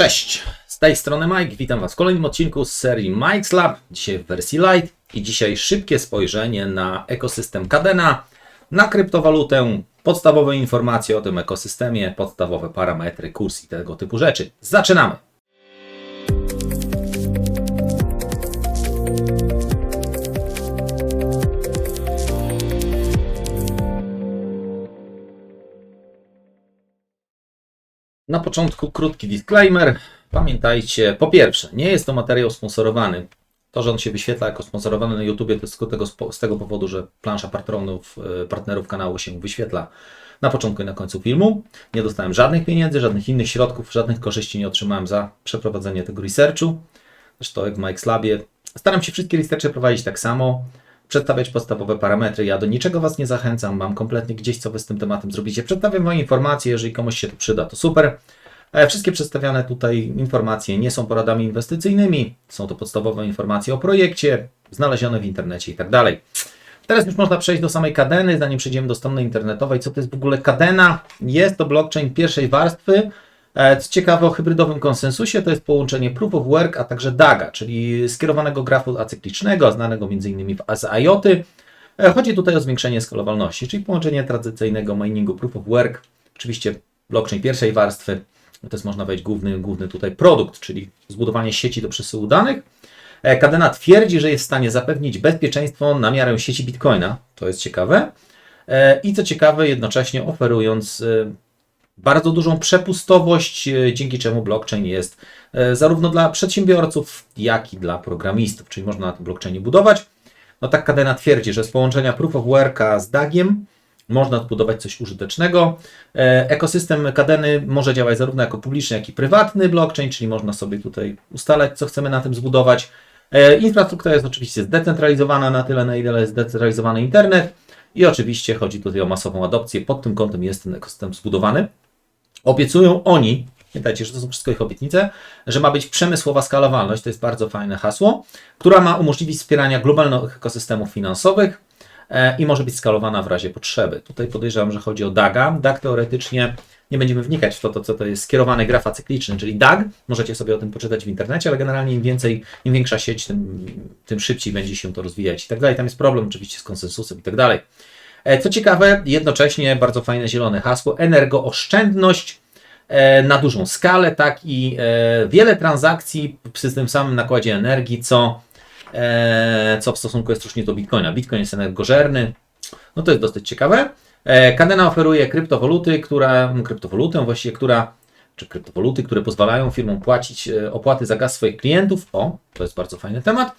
Cześć, z tej strony Mike, witam Was w kolejnym odcinku z serii Mike's Lab, dzisiaj w wersji light i dzisiaj szybkie spojrzenie na ekosystem Cadena, na kryptowalutę, podstawowe informacje o tym ekosystemie, podstawowe parametry, kurs i tego typu rzeczy. Zaczynamy! Na początku krótki disclaimer. Pamiętajcie, po pierwsze, nie jest to materiał sponsorowany. To, że on się wyświetla jako sponsorowany na YouTube, to jest z tego powodu, że plansza patronów, e, partnerów kanału się wyświetla na początku i na końcu filmu. Nie dostałem żadnych pieniędzy, żadnych innych środków, żadnych korzyści nie otrzymałem za przeprowadzenie tego researchu. Zresztą jak w Mike's Labie. Staram się wszystkie researche prowadzić tak samo przedstawiać podstawowe parametry. Ja do niczego Was nie zachęcam, mam kompletnie gdzieś, co Wy z tym tematem zrobicie. Przedstawiam Wam informacje, jeżeli komuś się to przyda, to super. E, Wszystkie przedstawiane tutaj informacje nie są poradami inwestycyjnymi, są to podstawowe informacje o projekcie, znalezione w internecie i tak dalej. Teraz już można przejść do samej kadeny, zanim przejdziemy do strony internetowej. Co to jest w ogóle kadena? Jest to blockchain pierwszej warstwy. E, Co ciekawe o hybrydowym konsensusie, to jest połączenie Proof of Work, a także DAGA, czyli skierowanego grafu acyklicznego, znanego m.in. z IOTy. E, Chodzi tutaj o zwiększenie skalowalności, czyli połączenie tradycyjnego miningu Proof of Work, oczywiście blockchain pierwszej warstwy, to jest można powiedzieć główny, główny tutaj produkt, czyli zbudowanie sieci do przesyłu danych. E, Kadena twierdzi, że jest w stanie zapewnić bezpieczeństwo na miarę sieci Bitcoina, to jest ciekawe. I co ciekawe, jednocześnie oferując bardzo dużą przepustowość, e, dzięki czemu blockchain jest e, zarówno dla przedsiębiorców, jak i dla programistów, czyli można na tym blockchainie budować. No tak Kadena twierdzi, że z połączenia Proof of Worka z DAGiem można zbudować coś użytecznego. E, Ekosystem Kadeny może działać zarówno jako publiczny, jak i prywatny blockchain, czyli można sobie tutaj ustalać, co chcemy na tym zbudować. Infrastruktura jest oczywiście zdecentralizowana na tyle, na ile jest zdecentralizowany internet. I oczywiście chodzi tutaj o masową adopcję. Pod tym kątem jest ten ekosystem zbudowany. Obiecują oni, pamiętajcie, że to są wszystko ich obietnice, że ma być przemysłowa skalowalność, to jest bardzo fajne hasło, która ma umożliwić wspierania globalnych ekosystemów finansowych e, i może być skalowana w razie potrzeby. Tutaj podejrzewam, że chodzi o DAGa. DAG teoretycznie, nie będziemy wnikać w to, to co to jest skierowany graf acykliczny, czyli DAG. Możecie sobie o tym poczytać w internecie, ale generalnie im więcej, im większa sieć, tym, tym szybciej będzie się to rozwijać i tak dalej. Tam jest problem oczywiście z konsensusem i tak dalej. E, Co ciekawe, jednocześnie bardzo fajne zielone hasło, energooszczędność e, na dużą skalę, tak i e, wiele transakcji przy tym samym nakładzie energii, co, co w stosunku jest różnie do Bitcoina. Bitcoin jest energożerny, no to jest dosyć ciekawe. Kadena oferuje kryptowaluty, która, kryptowalutę właściwie, która, czy kryptowaluty, które pozwalają firmom płacić opłaty za gaz swoich klientów. O, to jest bardzo fajny temat.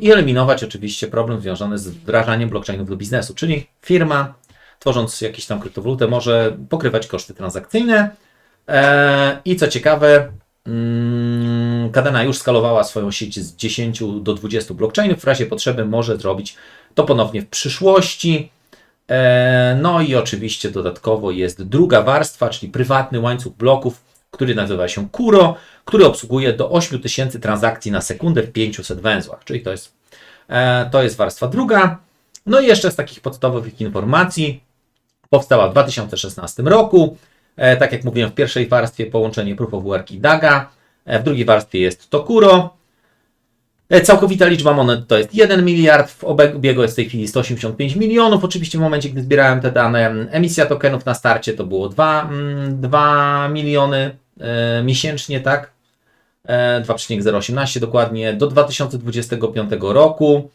I eliminować oczywiście problem związany z wdrażaniem blockchainów do biznesu, czyli firma tworząc jakąś tam kryptowalutę może pokrywać koszty transakcyjne. E, I co ciekawe, mm, Kadena już skalowała swoją sieć z 10 do 20 blockchainów. W razie potrzeby może zrobić to ponownie w przyszłości. E, No i oczywiście dodatkowo jest druga warstwa, czyli prywatny łańcuch bloków, który nazywa się Kuro, który obsługuje do 8000 transakcji na sekundę w 500 węzłach, czyli to jest, e, to jest warstwa druga. No i jeszcze z takich podstawowych informacji powstała w 2016 roku. E, Tak jak mówiłem, w pierwszej warstwie połączenie Proof of Work i DAGA, e, w drugiej warstwie jest to Kuro. Całkowita liczba monet to jest 1 miliard, w obiegu jest w tej chwili 185 milionów. Oczywiście w momencie, gdy zbierałem te dane, emisja tokenów na starcie to było 2, mm, 2 miliony e, miesięcznie, tak? E, 2,018 dokładnie. Do 2025 roku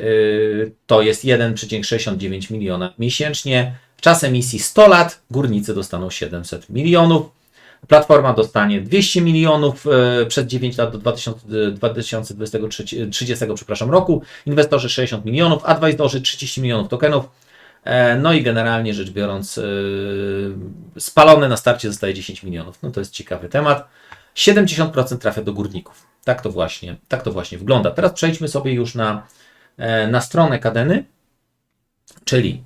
y, to jest 1,69 miliona miesięcznie. Czas emisji 100 lat, górnicy dostaną 700 milionów. Platforma dostanie 200 milionów e, przez 9 lat do 2000, 2030 przepraszam, roku. Inwestorzy 60 milionów, advisorzy 30 milionów tokenów. E, No i generalnie rzecz biorąc, e, spalone na starcie zostaje 10 milionów. No to jest ciekawy temat. 70% trafia do górników. Tak to właśnie, tak to właśnie wygląda. Teraz przejdźmy sobie już na, e, na stronę Kadeny, czyli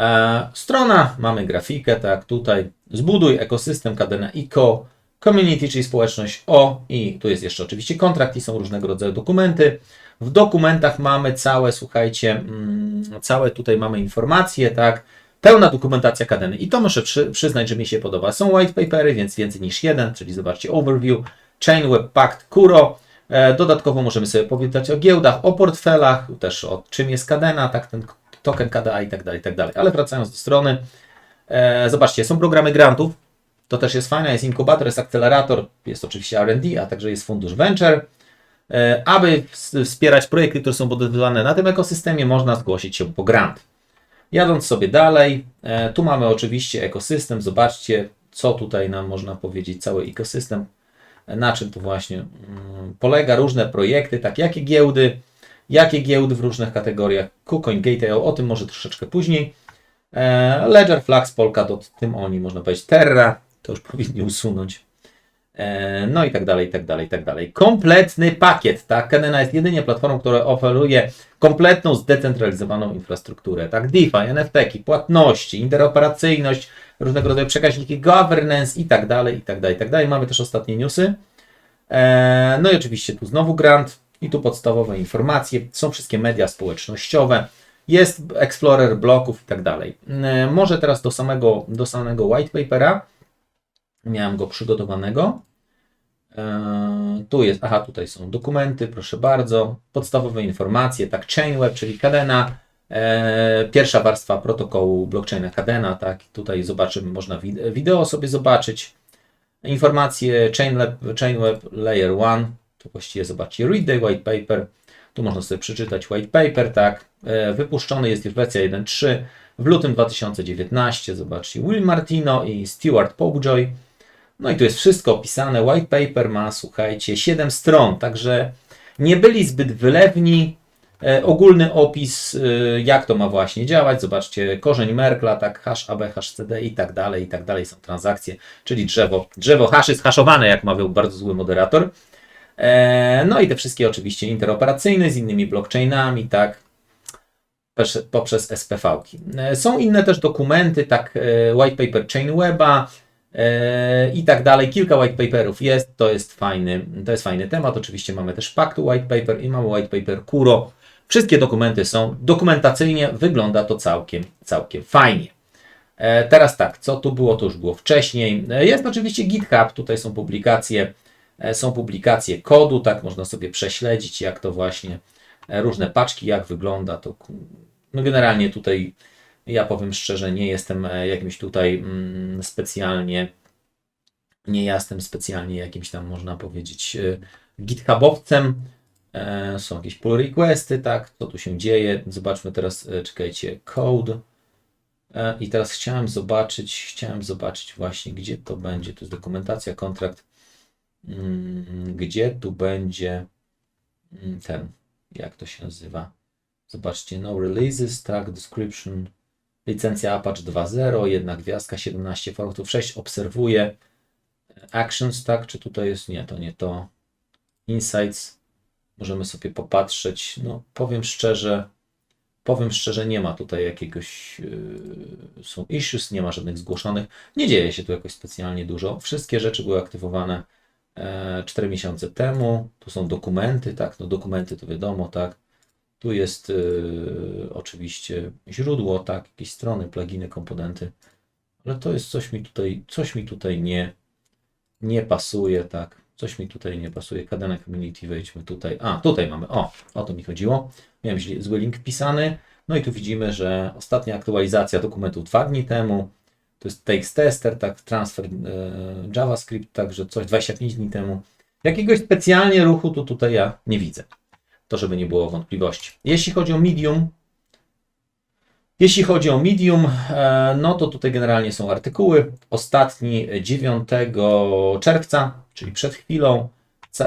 E, strona, mamy grafikę, tak, tutaj zbuduj ekosystem Kadena ICO, community, czyli społeczność O i tu jest jeszcze oczywiście kontrakt i są różnego rodzaju dokumenty. W dokumentach mamy całe, słuchajcie, mm, całe tutaj mamy informacje, tak, Pełna dokumentacja Kadeny. I to muszę przy, przyznać, że mi się podoba. Są white papery, więc więcej niż jeden, czyli zobaczcie overview, Chain Web Pact, Kuro. E, Dodatkowo możemy sobie powiedzieć o giełdach, o portfelach, też o czym jest Kadena, tak, ten token KDA i tak dalej, i tak dalej. Ale wracając do strony, e, zobaczcie, są programy grantów, to też jest fajne, jest inkubator, jest akcelerator, jest oczywiście R&D, a także jest fundusz Venture. E, Aby ws- wspierać projekty, które są budowane na tym ekosystemie, można zgłosić się po grant. Jadąc sobie dalej, e, tu mamy oczywiście ekosystem, zobaczcie, co tutaj nam można powiedzieć, cały ekosystem, na czym to właśnie mm, polega, różne projekty, tak jakie giełdy, jakie giełdy w różnych kategoriach, KuCoin, Gate.io, o tym może troszeczkę później. E, Ledger, Flax, Polkadot, tym oni, można powiedzieć, Terra, to już powinni usunąć. E, No i tak dalej, i tak dalej, i tak dalej. Kompletny pakiet, tak? Kadena jest jedynie platformą, która oferuje kompletną, zdecentralizowaną infrastrukturę, tak? DeFi, NFT, płatności, interoperacyjność, różnego rodzaju przekaźniki governance i tak dalej, i tak dalej, i tak dalej. Mamy też ostatnie newsy. E, No i oczywiście tu znowu grant i tu podstawowe informacje. Są wszystkie media społecznościowe. Jest Explorer bloków i tak dalej. E, Może teraz do samego, do samego white papera. Miałem go przygotowanego. E, Tu jest, aha, tutaj są dokumenty, proszę bardzo. Podstawowe informacje, tak, Chainweb, czyli Kadena. E, Pierwsza warstwa protokołu blockchaina Kadena, tak, tutaj zobaczymy, można wid- wideo sobie zobaczyć. Informacje Chainweb, Chainweb Layer 1, to właściwie zobaczcie, Read the White Paper. Tu można sobie przeczytać white paper, tak. E, Wypuszczony jest już wersja 1.3 w lutym 2019. Zobaczcie, Will Martino i Stewart Popejoy. No i tu jest wszystko opisane. White paper ma, słuchajcie, 7 stron, także nie byli zbyt wylewni. E, ogólny opis, e, jak to ma właśnie działać. Zobaczcie, korzeń Merkla, tak, hash AB, hash CD i tak dalej, i tak dalej są transakcje, czyli drzewo. Drzewo hash jest haszowane, jak mawiał bardzo zły moderator. E, no i te wszystkie oczywiście interoperacyjne z innymi blockchainami, tak, poprzez- SPV-ki. E, Są inne też dokumenty, tak, e, white paper Chainweba i tak dalej. Kilka white paperów jest, to jest fajny, to jest fajny temat. Oczywiście mamy też paktu white paper i mamy white paper Kuro. Wszystkie dokumenty są, dokumentacyjnie wygląda to całkiem, całkiem fajnie. E, Teraz tak, co tu było, to już było wcześniej. E, Jest oczywiście GitHub, tutaj są publikacje, są publikacje kodu, tak można sobie prześledzić, jak to właśnie e, różne paczki, jak wygląda to. No generalnie tutaj ja powiem szczerze, nie jestem e, jakimś tutaj mm, specjalnie, nie jestem specjalnie jakimś tam, można powiedzieć, e, githubowcem. E, Są jakieś pull requesty, tak, co tu się dzieje. Zobaczmy teraz, czekajcie, code. I teraz chciałem zobaczyć, chciałem zobaczyć właśnie, gdzie to będzie. To jest dokumentacja, kontrakt. Mm, Gdzie tu będzie mm, ten, jak to się nazywa? Zobaczcie, no releases, tak, description, licencja Apache 2.0, jedna gwiazdka, 17 formatów, 6 obserwuję. Actions, tak, czy tutaj jest, nie, to nie to. Insights, możemy sobie popatrzeć. No, powiem szczerze, powiem szczerze, nie ma tutaj jakiegoś, yy, są issues, nie ma żadnych zgłoszonych. Nie dzieje się tu jakoś specjalnie dużo. Wszystkie rzeczy były aktywowane e, 4 miesiące temu. Tu są dokumenty, tak, no dokumenty to wiadomo, tak. Tu jest y, oczywiście źródło, tak, jakieś strony, pluginy, komponenty, ale to jest coś mi tutaj, coś mi tutaj nie, nie pasuje, tak, coś mi tutaj nie pasuje. Kadena Community, wejdźmy tutaj. A, tutaj mamy, o, o to mi chodziło. Miałem zły link wpisany. No i tu widzimy, że ostatnia aktualizacja dokumentu dwa dni temu. To jest Takes Tester, tak, transfer e, JavaScript, także coś 25 dni temu. Jakiegoś specjalnie ruchu tu tutaj ja nie widzę. To, żeby nie było wątpliwości. Jeśli chodzi o Medium, jeśli chodzi o Medium, e, no to tutaj generalnie są artykuły. Ostatni 9 czerwca, czyli przed chwilą.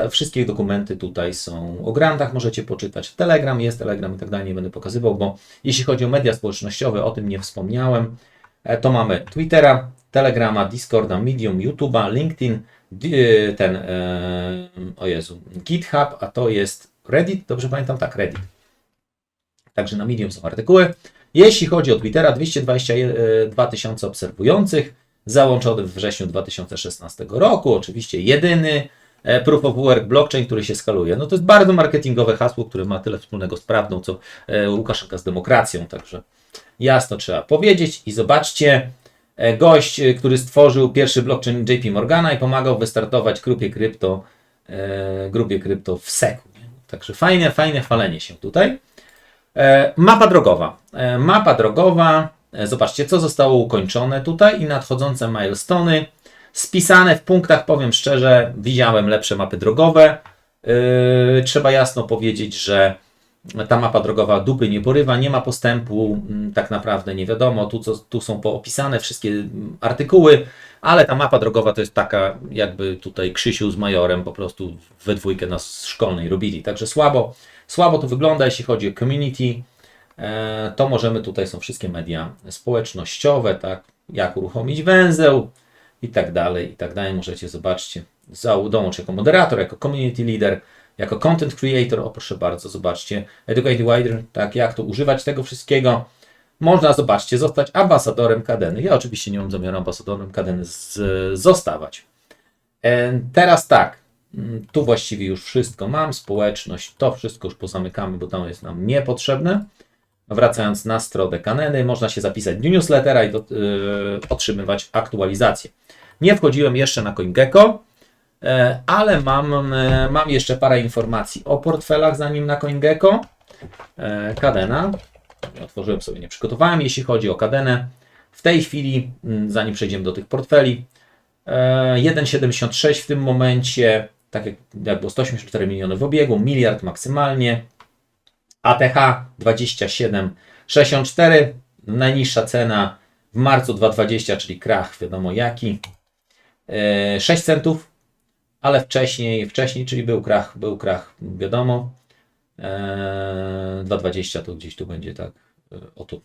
Wszystkie dokumenty tutaj są o grantach, możecie poczytać. Telegram jest, Telegram i tak dalej, nie będę pokazywał, bo jeśli chodzi o media społecznościowe, o tym nie wspomniałem, e, to mamy Twittera, Telegrama, Discorda, Medium, YouTube'a, LinkedIn, di- ten, e, o Jezu, GitHub, a to jest Reddit, dobrze pamiętam? Tak, Reddit. Także na Medium są artykuły. Jeśli chodzi o Twittera, 222 tysiące obserwujących, załączony w wrześniu 2016 roku, oczywiście jedyny e, Proof of Work blockchain, który się skaluje. No to jest bardzo marketingowe hasło, które ma tyle wspólnego z prawdą, co e, Łukaszenka z demokracją, także jasno trzeba powiedzieć i zobaczcie, e, gość, który stworzył pierwszy blockchain JP Morgana i pomagał wystartować grupie krypto, grupie krypto w seku. Także fajne, fajne chwalenie się tutaj. E, Mapa drogowa. E, Mapa drogowa, e, zobaczcie, co zostało ukończone tutaj i nadchodzące milestony. Spisane w punktach, powiem szczerze, widziałem lepsze mapy drogowe. Trzeba jasno powiedzieć, że ta mapa drogowa dupy nie porywa, nie ma postępu, mm, tak naprawdę nie wiadomo. Tu, co, tu są poopisane wszystkie mm, artykuły, ale ta mapa drogowa to jest taka, jakby tutaj Krzysiu z Majorem po prostu we dwójkę nas szkolnej robili. Także słabo, słabo to wygląda, jeśli chodzi o community. E, to możemy, tutaj są wszystkie media społecznościowe, tak, jak uruchomić węzeł i tak dalej, i tak dalej. Możecie zobaczcie, dołącz jako moderator, jako community leader, jako content creator, o proszę bardzo, zobaczcie, educate wider, tak, jak to używać tego wszystkiego. Można, zobaczcie, zostać ambasadorem Kadeny. Ja oczywiście nie mam zamiaru ambasadorem Kadeny z, zostawać. E, Teraz tak, mm, tu właściwie już wszystko mam, społeczność, to wszystko już pozamykamy, bo to jest nam niepotrzebne. Wracając na stronę Kaneny, można się zapisać do newslettera i do, yy, otrzymywać aktualizacje. Nie wchodziłem jeszcze na CoinGecko, ale mam, e, mam jeszcze parę informacji o portfelach, zanim na CoinGecko. E, Kadena. Otworzyłem sobie, nie przygotowałem, jeśli chodzi o Kadenę. W tej chwili, zanim przejdziemy do tych portfeli, e, 1,76 w tym momencie, tak jak, jak było 184 miliony w obiegu, miliard maksymalnie. ATH 27,64, najniższa cena w marcu 2,20, czyli krach, wiadomo jaki. E, 6 centów, ale wcześniej, wcześniej, czyli był krach, był krach, wiadomo. E, 2,20 to gdzieś tu będzie tak, e, o tu.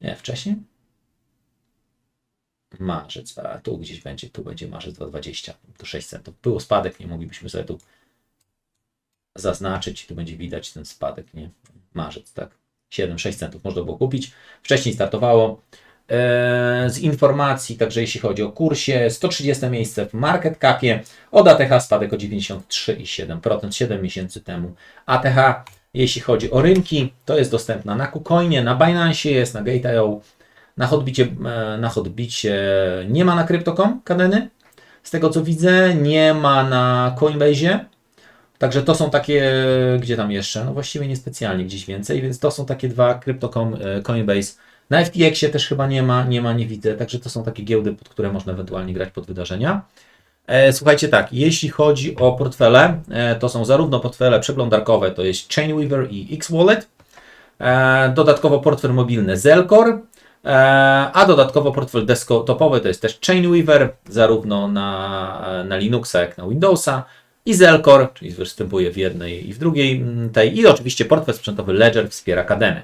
Nie, wcześniej? Marzec, a tu gdzieś będzie, tu będzie marzec 2,20, to 6 centów. Było spadek, nie moglibyśmy sobie tu zaznaczyć, tu będzie widać ten spadek, nie? Marzec, tak? 7-6 centów można było kupić. Wcześniej startowało. E, Z informacji, także jeśli chodzi o kursie, 130 miejsce w market capie, od ATH spadek o 93,7%, 7 miesięcy temu. ATH, jeśli chodzi o rynki, to jest dostępna na KuCoinie, na Binance jest, na Gate.io, na Hotbicie, e, na Hotbicie nie ma na Crypto.com Kadeny, z tego co widzę, nie ma na Coinbase, Także to są takie, gdzie tam jeszcze? No właściwie niespecjalnie gdzieś więcej, więc to są takie dwa Crypto.com, e, Coinbase. Na FTX-ie też chyba nie ma, nie ma, nie widzę, także to są takie giełdy, pod które można ewentualnie grać pod wydarzenia. E, Słuchajcie tak, jeśli chodzi o portfele, e, to są zarówno portfele przeglądarkowe, to jest Chainweaver i X-Wallet, e, dodatkowo portfel mobilny Zelcore, e, a dodatkowo portfel desktopowy to jest też Chainweaver, zarówno na, na Linuxa jak na Windowsa, i Zelcore, czyli występuje w jednej i w drugiej mm, tej. I oczywiście portfel sprzętowy Ledger wspiera Kadenę.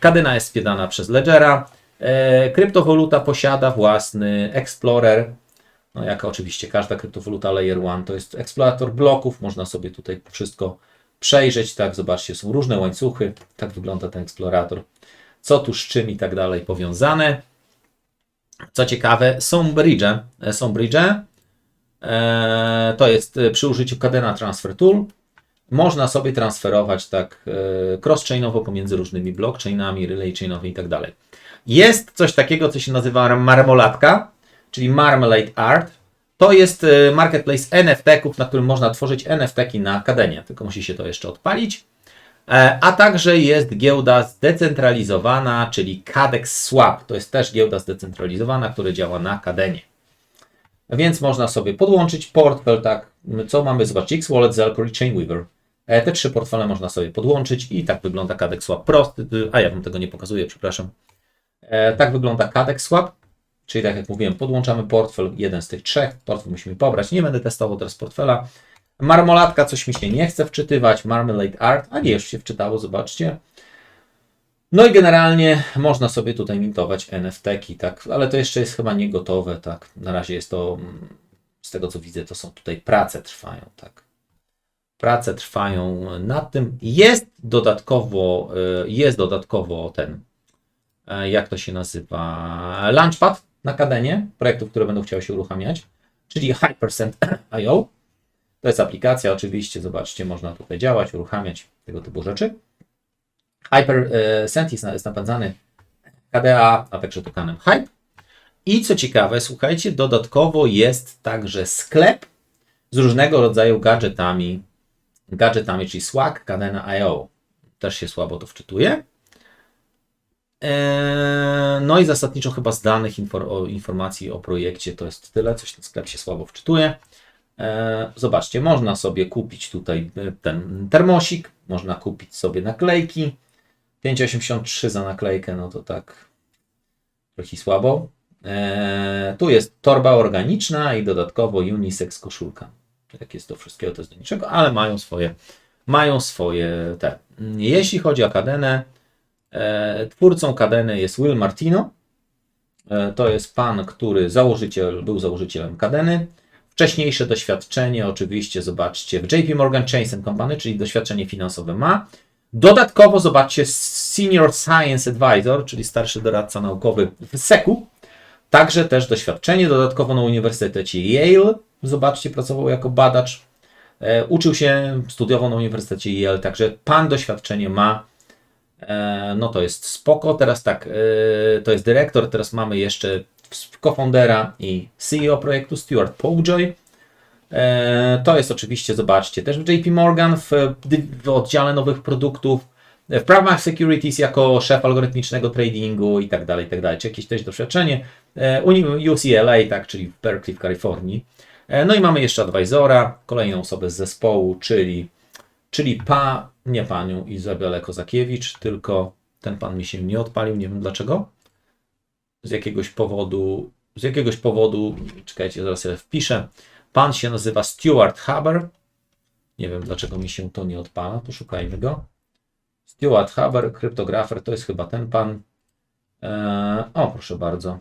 Kadena jest wspierana przez Ledgera. E, kryptowaluta posiada własny Explorer. No jak oczywiście każda kryptowaluta Layer 1 to jest eksplorator bloków. Można sobie tutaj wszystko przejrzeć. Tak, zobaczcie, są różne łańcuchy. Tak wygląda ten eksplorator. Co tu z czym i tak dalej powiązane. Co ciekawe, są bridge. Są bridge. E, to jest e, przy użyciu Cadena Transfer Tool. Można sobie transferować tak e, cross-chainowo pomiędzy różnymi blockchainami, relay chainowymi i tak dalej. Jest coś takiego, co się nazywa marmoladka, czyli Marmalade Art. To jest e, marketplace NFT-ków, na którym można tworzyć NFT-ki na Kadenie, tylko musi się to jeszcze odpalić. E, A także jest giełda zdecentralizowana, czyli Cadex Swap. To jest też giełda zdecentralizowana, która działa na Kadenie. Więc można sobie podłączyć portfel, tak, co mamy, zobaczcie, X-Wallet, Zelcore i Chainweaver. E, Te trzy portfele można sobie podłączyć i tak wygląda Cadex Swap prosty, a ja Wam tego nie pokazuję, przepraszam. E, Tak wygląda Cadex Swap, czyli tak jak mówiłem, podłączamy portfel, jeden z tych trzech, portfel musimy pobrać, nie będę testował teraz portfela. Marmolatka, coś mi się nie chce wczytywać, Marmalade Art, a nie, już się wczytało, zobaczcie. No i generalnie można sobie tutaj mintować NFT-ki, tak, ale to jeszcze jest chyba nie gotowe, tak. Na razie jest to, mm, z tego co widzę, to są tutaj prace trwają, tak. Prace trwają nad tym. Jest dodatkowo, y, jest dodatkowo ten, e, jak to się nazywa, Launchpad na Kadenie, projektów, które będą chciały się uruchamiać, czyli Hypercent.io. To jest aplikacja, oczywiście, zobaczcie, można tutaj działać, uruchamiać tego typu rzeczy. HyperCent jest, jest napędzany KDA, a także tokenem Hype. I co ciekawe, słuchajcie, dodatkowo jest także sklep z różnego rodzaju gadżetami, gadżetami, czyli Swag, Cadena IO. Też się słabo to wczytuje. Eee, No i zasadniczo chyba z danych informacji o projekcie to jest tyle, coś ten sklep się słabo wczytuje. Eee, Zobaczcie, można sobie kupić tutaj e, ten termosik, można kupić sobie naklejki. 5,83 za naklejkę, no to tak trochę słabo. Eee, tu jest torba organiczna i dodatkowo unisex koszulka. Jak jest to wszystkiego, to jest do niczego, ale mają swoje, mają swoje te. Jeśli chodzi o Kadenę, e, twórcą Kadeny jest Will Martino. E, to jest pan, który założyciel, był założycielem Kadeny. Wcześniejsze doświadczenie, oczywiście, zobaczcie, w JP Morgan Chase Company, czyli doświadczenie finansowe ma. Dodatkowo zobaczcie Senior Science Advisor, czyli starszy doradca naukowy w SEC-u. Także też doświadczenie dodatkowo na Uniwersytecie Yale. Zobaczcie, pracował jako badacz. E, uczył się, studiował na Uniwersytecie Yale, także pan doświadczenie ma. E, no to jest spoko. Teraz tak, e, to jest dyrektor, teraz mamy jeszcze co-foundera i CEO projektu Stuart Powjoy. E, To jest oczywiście, zobaczcie, też w JP Morgan w, w oddziale nowych produktów, w Prima Securities jako szef algorytmicznego tradingu i tak dalej, i tak dalej. Czy jakieś też doświadczenie. E, UCLA, tak, czyli w Berkeley w Kalifornii. E, No i mamy jeszcze advisora, kolejną osobę z zespołu, czyli, czyli pa, nie panią Izabelę Kozakiewicz, tylko ten pan mi się nie odpalił, nie wiem dlaczego. Z jakiegoś powodu, z jakiegoś powodu, czekajcie, zaraz sobie wpiszę. Pan się nazywa Stuart Haber. Nie wiem dlaczego mi się to nie odpala, poszukajmy go. Stuart Haber, kryptografer, to jest chyba ten pan. Eee, o, proszę bardzo.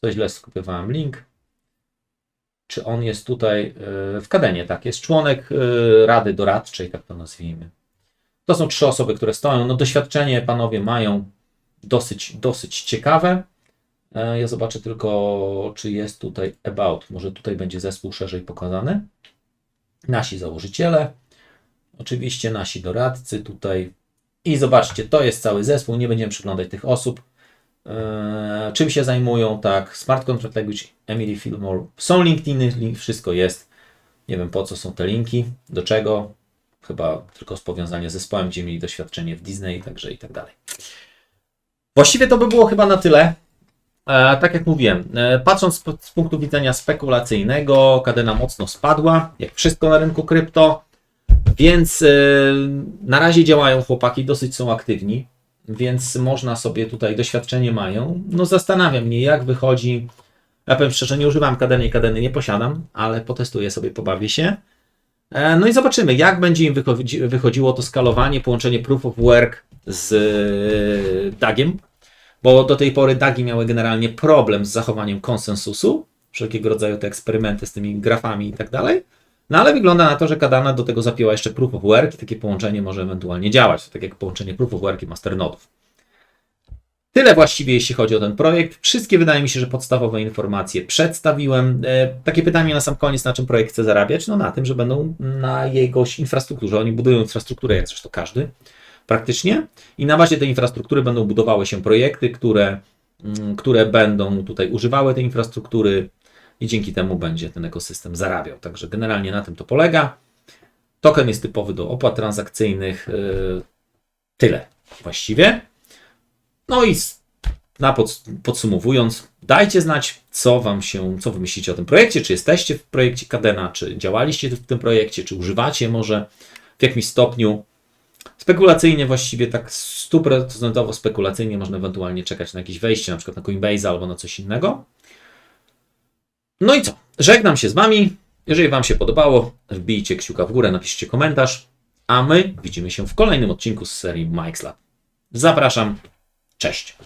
To źle skopiowałem link. Czy on jest tutaj e, w Kadenie? Tak, jest członek e, Rady Doradczej, tak to nazwijmy. To są trzy osoby, które stoją. No doświadczenie panowie mają dosyć, dosyć ciekawe. E, Ja zobaczę tylko, czy jest tutaj about. Może tutaj będzie zespół szerzej pokazany. Nasi założyciele, oczywiście nasi doradcy tutaj. I zobaczcie, to jest cały zespół. Nie będziemy przyglądać tych osób. E, Czym się zajmują, tak? Smart Contract Language, Emily Fillmore. Są LinkedIny, link, wszystko jest. Nie wiem po co są te linki, do czego. Chyba tylko z powiązania z zespołem, gdzie mieli doświadczenie w Disney, także i tak dalej. Właściwie to by było chyba na tyle. E, tak jak mówiłem, e, patrząc z, punktu widzenia spekulacyjnego, kadena mocno spadła, jak wszystko na rynku krypto, więc e, na razie działają chłopaki, dosyć są aktywni, więc można sobie tutaj doświadczenie mają. No zastanawiam mnie, jak wychodzi. Ja powiem szczerze, nie używam kadeny i kadeny nie posiadam, ale potestuję sobie, pobawię się. No i zobaczymy, jak będzie im wychodzi, wychodziło to skalowanie, połączenie proof of work z DAGiem, bo do tej pory DAGi miały generalnie problem z zachowaniem konsensusu, wszelkiego rodzaju te eksperymenty z tymi grafami i tak dalej. No ale wygląda na to, że Kadana do tego zapięła jeszcze proof of work i takie połączenie może ewentualnie działać, tak jak połączenie proof of work i masternodów. Tyle właściwie, jeśli chodzi o ten projekt. Wszystkie wydaje mi się, że podstawowe informacje przedstawiłem. E, takie pytanie na sam koniec, na czym projekt chce zarabiać? No na tym, że będą na jego infrastrukturze. Oni budują infrastrukturę, jak zresztą każdy, praktycznie. I na bazie tej infrastruktury będą budowały się projekty, które, mm, które będą tutaj używały tej infrastruktury i dzięki temu będzie ten ekosystem zarabiał. Także generalnie na tym to polega. Token jest typowy do opłat transakcyjnych. Yy, Tyle właściwie. No i na pod, podsumowując, dajcie znać, co wam się, co wy myślicie o tym projekcie, czy jesteście w projekcie Kadena, czy działaliście w tym projekcie, czy używacie może w jakimś stopniu. Spekulacyjnie właściwie tak stuprocentowo spekulacyjnie można ewentualnie czekać na jakieś wejście, na przykład na Coinbase albo na coś innego. No i co? Żegnam się z wami. Jeżeli wam się podobało, wbijcie kciuka w górę, napiszcie komentarz, a my widzimy się w kolejnym odcinku z serii Mike's Lab. Zapraszam. Cześć.